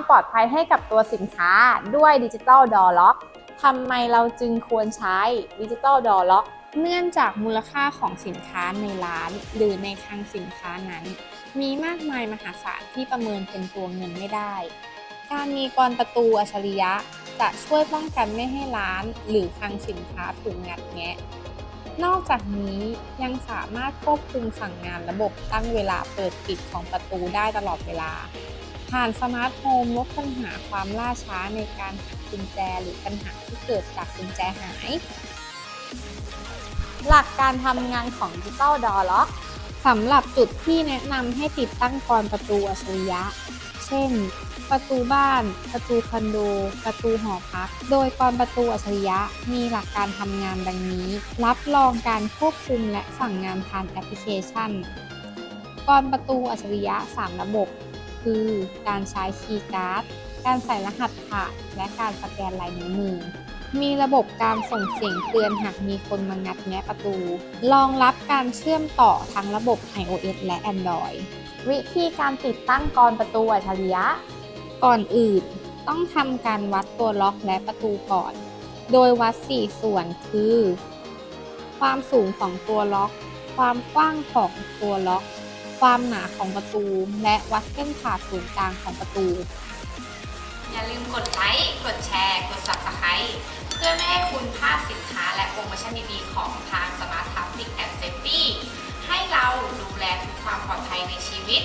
ความปลอดภัยให้กับตัวสินค้าด้วยดิจิตอลดอล็อกทำไมเราจึงควรใช้ดิจิตอลดอล็อกเนื่องจากมูลค่าของสินค้าในร้าน หรือในคลังสินค้านั้น มีมากมายมหาศาลที่ประเมินเป็นตัวเงินไม่ได้ การมีกรประตูอัจฉริยะจะช่วยป้องกันไม่ให้ร้าน หรือคลังสินค้าถูกงัดแงะ นอกจากนี้ยังสามารถควบคุมสั่งงานระบบตั้งเวลาเปิดปิดของประตูได้ตลอดเวลา ผ่านสมาร์ทโฮมลดปัญหาความล่าช้าในการหากุญแจหรือปัญหาที่เกิดจากกุญแจหาย หลักการทำงานของดิจิตอลดอล็อกสำหรับจุดที่แนะนำให้ติดตั้งกรประตูอัจฉริยะ เช่น ประตูบ้าน ประตูคอนโด ประตูหอพัก โดยกรประตูอัจฉริยะมีหลักการทำงานดังนี้ รับรองการควบคุมและสั่งงานผ่านแอปพลิเคชัน กรประตูอัจฉริยะ 3 ระบบ คือ การใช้คีย์การ์ด การใส่รหัสผ่านและการสแกนลายนิ้วมือ มีระบบการส่งเสียงเตือนหากมีคนมางัดแงะประตู รองรับการเชื่อมต่อทั้งระบบ iOS และ Android วิธีการติดตั้งกรประตูอัจฉริยะ ก่อนอื่นต้องทำการวัดตัวล็อกและประตูก่อน โดยวัด 4 ส่วนคือ ความสูงของตัวล็อก ความกว้างของตัวล็อก ความหนาของประตู และวัดเส้นผ่าศูนย์กลางของประตู อย่าลืมกดไลค์ กดแชร์ กด Subscribe เพื่อไม่ให้คุณพลาดสินค้าและโปรโมชั่นดีๆ ของทาง Smart Traffic and Safety ให้เราดูแลทุกความปลอดภัยในชีวิต